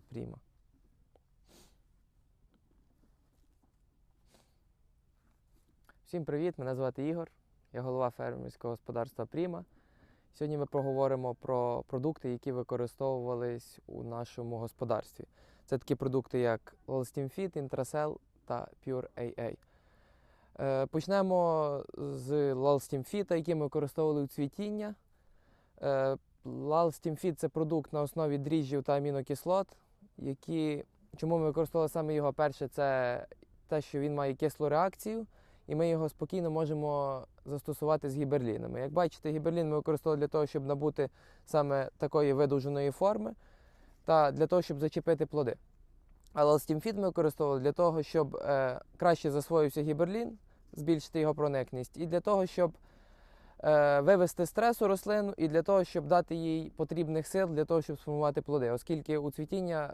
Пріма. Всім привіт! Мене звати Ігор, я голова фермерського господарства Пріма. Сьогодні ми поговоримо про продукти, які використовувались у нашому господарстві. Це такі продукти, як Lolsteam Fit, та Pure AA. Е, Почнемо з Lolsteam Fit, який ми використовували у цвітіння. Е, Lolsteam Fit – це продукт на основі дріжджів та амінокислот, які чому ми використовували саме його? Перше, це те, що він має кислу реакцію, і ми його спокійно можемо застосувати з гіберлінами. Як бачите, гіберлін ми використовували для того, щоб набути саме такої видовженої форми та для того, щоб зачепити плоди. Але Steamfit ми використовували для того, щоб е, краще засвоївся гіберлін, збільшити його проникність, і для того, щоб е, вивести стрес у рослину, і для того, щоб дати їй потрібних сил для того, щоб сформувати плоди. Оскільки у цвітіння